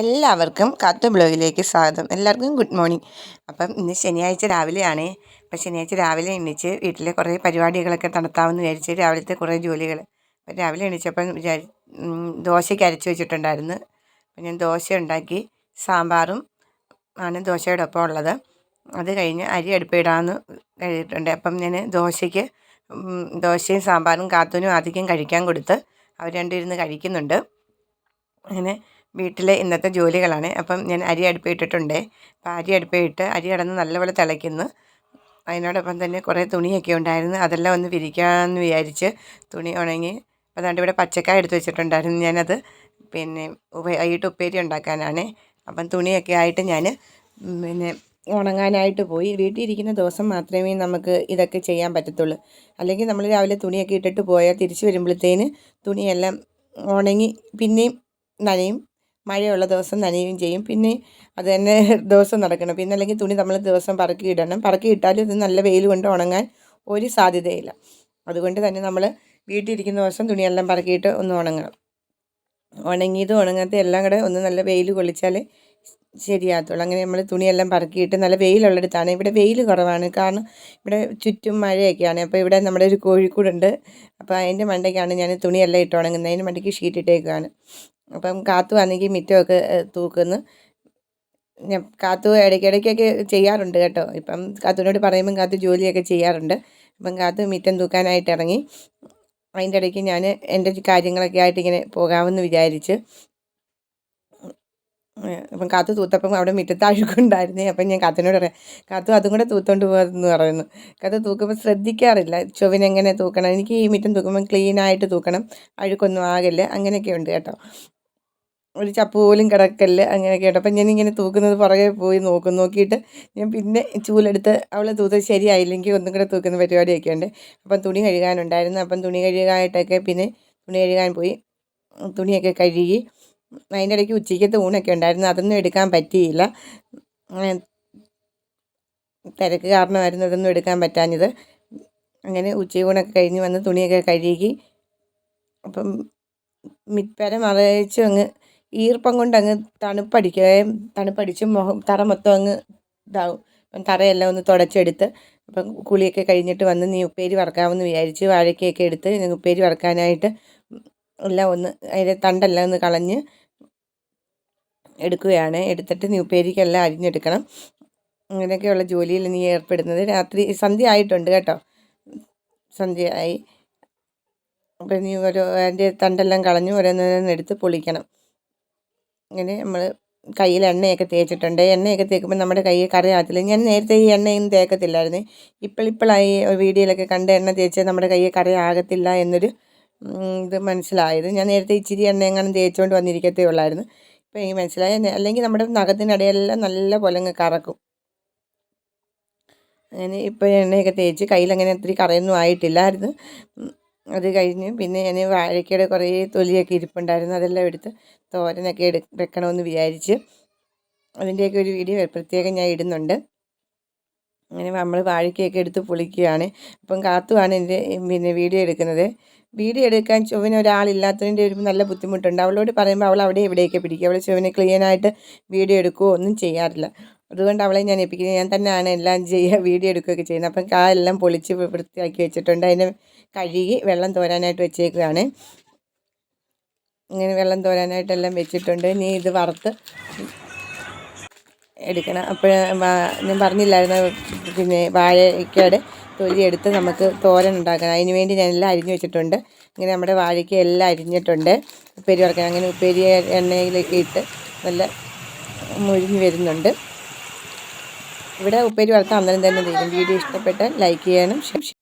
എല്ലാവർക്കും കാത്തു ബ്ലോഗിലേക്ക് സ്വാഗതം. എല്ലാവർക്കും ഗുഡ് മോർണിംഗ്. അപ്പം ഇന്ന് ശനിയാഴ്ച രാവിലെയാണ്. അപ്പം ശനിയാഴ്ച രാവിലെ എണീച്ച് വീട്ടിലെ കുറേ പരിപാടികളൊക്കെ നടത്താമെന്ന് വിചാരിച്ച് രാവിലത്തെ കുറേ ജോലികൾ അപ്പം രാവിലെ എണീച്ചപ്പം വിചാരി ദോശയ്ക്ക് അരച്ച് വെച്ചിട്ടുണ്ടായിരുന്നു. അപ്പം ഞാൻ ദോശ ഉണ്ടാക്കി സാമ്പാറും ആണ് ദോശയുടെ ഒപ്പം ഉള്ളത്. അത് കഴിഞ്ഞ് അരി അടുപ്പിടാമെന്ന് കഴിഞ്ഞിട്ടുണ്ട് അപ്പം ഞാൻ ദോശയ്ക്ക് ദോശയും സാമ്പാറും കാത്തൂനും അധികം കഴിക്കാൻ കൊടുത്ത് അവർ രണ്ടിരുന്ന് കഴിക്കുന്നുണ്ട്. അങ്ങനെ വീട്ടിലെ ഇന്നത്തെ ജോലികളാണ്. അപ്പം ഞാൻ അരി അടുപ്പിട്ടിട്ടുണ്ട് അപ്പം അരി അടുപ്പിട്ട് അരി കടന്ന് നല്ലപോലെ തിളയ്ക്കുന്നു. അതിനോടൊപ്പം തന്നെ കുറേ തുണിയൊക്കെ ഉണ്ടായിരുന്നു. അതെല്ലാം ഒന്ന് വിരിക്കാമെന്ന് വിചാരിച്ച് തുണി ഉണങ്ങി. അപ്പോൾ അതുകൊണ്ട് ഇവിടെ പച്ചക്കായ എടുത്ത് വെച്ചിട്ടുണ്ടായിരുന്നു ഞാനത്. പിന്നെ വൈകിട്ട് ഉപ്പേരി ഉണ്ടാക്കാനാണ്. അപ്പം തുണിയൊക്കെ ആയിട്ട് ഞാൻ പിന്നെ ഉണങ്ങാനായിട്ട് പോയി. വീട്ടിൽ ഇരിക്കുന്ന ദിവസം മാത്രമേ നമുക്ക് ഇതൊക്കെ ചെയ്യാൻ പറ്റത്തുള്ളൂ. അല്ലെങ്കിൽ നമ്മൾ രാവിലെ തുണിയൊക്കെ ഇട്ടിട്ട് പോയാൽ തിരിച്ച് വരുമ്പോഴത്തേന് തുണിയെല്ലാം ഉണങ്ങി പിന്നെയും നനയും. മഴയുള്ള ദിവസം നനയുകയും ചെയ്യും. പിന്നെ അത് തന്നെ ദിവസം നടക്കണം. പിന്നെ അല്ലെങ്കിൽ തുണി നമ്മൾ ദിവസം പറക്കി ഇടണം. പറക്കി ഇട്ടാലും ഇത് നല്ല വെയിൽ കൊണ്ട് ഉണങ്ങാൻ ഒരു സാധ്യതയില്ല. അതുകൊണ്ട് തന്നെ നമ്മൾ വീട്ടിലിരിക്കുന്ന ദിവസം തുണിയെല്ലാം പറക്കിയിട്ട് ഒന്ന് ഉണങ്ങണം. ഉണങ്ങിയത് ഉണങ്ങാത്ത എല്ലാം കൂടെ ഒന്ന് നല്ല വെയിൽ കൊള്ളിച്ചാൽ ശരിയാകത്തുള്ളൂ. അങ്ങനെ നമ്മൾ തുണിയെല്ലാം പറക്കിയിട്ട് നല്ല വെയിലുള്ളിടത്താണ്. ഇവിടെ വെയിൽ കുറവാണ്. കാരണം ഇവിടെ ചുറ്റും മഴയൊക്കെയാണ്. അപ്പോൾ ഇവിടെ നമ്മുടെ ഒരു കോഴിക്കൂടുണ്ട്. അപ്പോൾ അതിന്റെ മണ്ടയ്ക്കാണ് ഞാൻ തുണിയെല്ലാം ഇട്ട് ഉണങ്ങുന്നത്. അതിന്റെ മണ്ടയ്ക്ക് ഷീറ്റ് ഇട്ടേക്കാണ് അപ്പം കാത്തു ആണെങ്കിൽ മിറ്റമൊക്കെ തൂക്കുന്നു. ഞാൻ കാത്തു ഇടയ്ക്കിടയ്ക്കൊക്കെ ചെയ്യാറുണ്ട് കേട്ടോ. ഇപ്പം കാത്തുവിനോട് പറയുമ്പം കാത്തു ജോലിയൊക്കെ ചെയ്യാറുണ്ട്. അപ്പം കാത്തു മിറ്റം തൂക്കാനായിട്ട് ഇറങ്ങി അതിന്റെ ഇടയ്ക്ക് ഞാൻ എന്റെ കാര്യങ്ങളൊക്കെ ആയിട്ട് ഇങ്ങനെ പോകാമെന്ന് വിചാരിച്ച് അപ്പം കാത്തു തൂത്തപ്പം അവിടെ മുറ്റത്ത് അഴുക്കുണ്ടായിരുന്നേ അപ്പം ഞാൻ കാത്തിനോട് പറയാം കാത്തു അതും കൂടെ തൂത്തോണ്ട് പോകാമെന്ന് പറയുന്നു. കാത്തു തൂക്കുമ്പോൾ ശ്രദ്ധിക്കാറില്ല. ചൊവ്വിനെങ്ങനെ തൂക്കണം? എനിക്ക് ഈ മുറ്റം തൂക്കുമ്പം ക്ലീനായിട്ട് തൂക്കണം. അഴുക്കൊന്നും ആകില്ല. അങ്ങനെയൊക്കെ ഉണ്ട് കേട്ടോ. ഒരു ചപ്പ് പോലും കിടക്കല്ല്. അങ്ങനെയൊക്കെ കേട്ടോ അപ്പം ഞാനിങ്ങനെ തൂക്കുന്നത് പുറകെ പോയി നോക്കും. നോക്കിയിട്ട് ഞാൻ പിന്നെ ചൂലെടുത്ത് അവളെ തൂത്ത് ശരിയായില്ലെങ്കിൽ ഒന്നും കൂടെ തൂക്കുന്ന പരിപാടിയൊക്കെ ഉണ്ട്. അപ്പം തുണി കഴുകാനുണ്ടായിരുന്നു. അപ്പം തുണി കഴുകാനായിട്ടൊക്കെ പിന്നെ തുണി കഴുകാൻ പോയി. തുണിയൊക്കെ കഴുകി അതിന്റെ ഇടയ്ക്ക് ഉച്ചയ്ക്കത്തെ ഊണൊക്കെ ഉണ്ടായിരുന്നു. അതൊന്നും എടുക്കാൻ പറ്റിയില്ല. തിരക്ക് കാരണമായിരുന്നു അതൊന്നും എടുക്കാൻ പറ്റാഞ്ഞത്. അങ്ങനെ ഉച്ചയൂണൊക്കെ കഴിഞ്ഞ് വന്ന് തുണിയൊക്കെ കഴുകി അപ്പം മിപ്പര മറയിച്ച് അങ്ങ് ഈർപ്പം കൊണ്ട് അങ്ങ് തണുപ്പടിക്കുകയും തണുപ്പടിച്ച് മുഖം തറ മൊത്തം അങ്ങ് ഇതാവും. അപ്പം തറയെല്ലാം ഒന്ന് തുടച്ചെടുത്ത് അപ്പം കുളിയൊക്കെ കഴിഞ്ഞിട്ട് വന്ന് നീ ഉപ്പേരി വറക്കാമെന്ന് വിചാരിച്ച് വാഴയ്ക്കയൊക്കെ എടുത്ത് ഉപ്പേരി വറക്കാനായിട്ട് എല്ലാം ഒന്ന് അതിന്റെ തണ്ടെല്ലാം ഒന്ന് കളഞ്ഞ് എടുക്കുകയാണ്. എടുത്തിട്ട് നീ ഉപ്പേരിക്കെല്ലാം അരിഞ്ഞെടുക്കണം. അങ്ങനെയൊക്കെയുള്ള ജോലിയിൽ നീ ഏർപ്പെടുന്നത്. രാത്രി സന്ധ്യ ആയിട്ടുണ്ട് കേട്ടോ. സന്ധ്യയായി ആയി. അപ്പം നീ ഓരോ അതിന്റെ തണ്ടെല്ലാം കളഞ്ഞ് ഓരോന്നോരോന്ന് എടുത്ത് പൊളിക്കണം. ഇങ്ങനെ നമ്മൾ കയ്യിൽ എണ്ണയൊക്കെ തേച്ചിട്ടുണ്ട്. എണ്ണയൊക്കെ തേക്കുമ്പോൾ നമ്മുടെ കൈ കറിയാകത്തില്ല ഞാൻ നേരത്തെ ഈ എണ്ണയൊന്നും തേക്കത്തില്ലായിരുന്നു. ഇപ്പോഴിപ്പോഴായി വീഡിയോയിലൊക്കെ കണ്ട് എണ്ണ തേച്ച് നമ്മുടെ കൈ കറിയാകത്തില്ല എന്നൊരു ഇത് മനസ്സിലായത്. ഞാൻ നേരത്തെ ഇച്ചിരി എണ്ണ എങ്ങനെ തേച്ചുകൊണ്ട് വന്നിരിക്കത്തേ ഉള്ളായിരുന്നു. ഇപ്പം എനിക്ക് മനസ്സിലായി. അല്ലെങ്കിൽ നമ്മുടെ നഖത്തിനിടയെല്ലാം നല്ല പോലെ അങ്ങ് കറക്കും. അങ്ങനെ ഇപ്പോൾ എണ്ണയൊക്കെ തേച്ച് കയ്യിലങ്ങനെ ഒത്തിരി കറയൊന്നും ആയിട്ടില്ലായിരുന്നു. അത് കഴിഞ്ഞ് പിന്നെ ഞാൻ വാഴയ്ക്കയുടെ കുറേ തൊലിയൊക്കെ ഇരിപ്പുണ്ടായിരുന്നു. അതെല്ലാം എടുത്ത് തോരനൊക്കെ എടു വെക്കണമെന്ന് വിചാരിച്ച്. അതിന്റെയൊക്കെ ഒരു വീഡിയോ പ്രത്യേകം ഞാൻ ഇടുന്നുണ്ട്. അങ്ങനെ നമ്മൾ വാഴയ്ക്കയൊക്കെ എടുത്ത് പൊളിക്കുകയാണ്. ഇപ്പം കാത്തുമാണ് എന്റെ പിന്നെ വീഡിയോ എടുക്കുന്നത്. വീഡിയോ എടുക്കാൻ ചൊവ്വന ഒരാളില്ലാത്തതിന്റെ ഒരു നല്ല ബുദ്ധിമുട്ടുണ്ട്. അവളോട് പറയുമ്പോൾ അവൾ അവിടെ എവിടെയൊക്കെ പിടിക്കും. അവൾ ചൊവ്വനെ ക്ലീനായിട്ട് വീഡിയോ എടുക്കുകയോ ഒന്നും ചെയ്യാറില്ല. അതുകൊണ്ട് അവളെ ഞാൻ ഏൽപ്പിക്കുന്നത് ഞാൻ തന്നെയാണ് എല്ലാം ചെയ്യുക വീഡിയോ എടുക്കുകയൊക്കെ ചെയ്യുന്നത്. അപ്പം കാ എല്ലാം പൊളിച്ച് വൃത്തിയാക്കി വെച്ചിട്ടുണ്ട്. അതിനെ കഴുകി വെള്ളം തോരാനായിട്ട് വെച്ചേക്കുകയാണ് ഇങ്ങനെ വെള്ളം തോരാനായിട്ടെല്ലാം വെച്ചിട്ടുണ്ട്. ഇനി ഇത് വറുത്ത് എടുക്കണം. അപ്പോൾ ഞാൻ പറഞ്ഞില്ലായിരുന്നു പിന്നെ വാഴയ്ക്കയുടെ തൊലി എടുത്ത് നമുക്ക് തോരൻ ഉണ്ടാക്കണം. അതിന് വേണ്ടി ഞാൻ എല്ലാം അരിഞ്ഞു വെച്ചിട്ടുണ്ട്. ഇങ്ങനെ നമ്മുടെ വാഴയ്ക്ക എല്ലാം അരിഞ്ഞിട്ടുണ്ട്. ഉപ്പേരി വറക്കണം. അങ്ങനെ ഉപ്പേരി എണ്ണയിലേക്ക് ഇട്ട് നല്ല മുരിഞ്ഞ് വരുന്നുണ്ട്. ഇവിടെ ഉപ്പേരി വറുത്താൽ അന്നേരം തന്നെ വീഡിയോ ഇഷ്ടപ്പെട്ടാൽ ലൈക്ക് ചെയ്യണം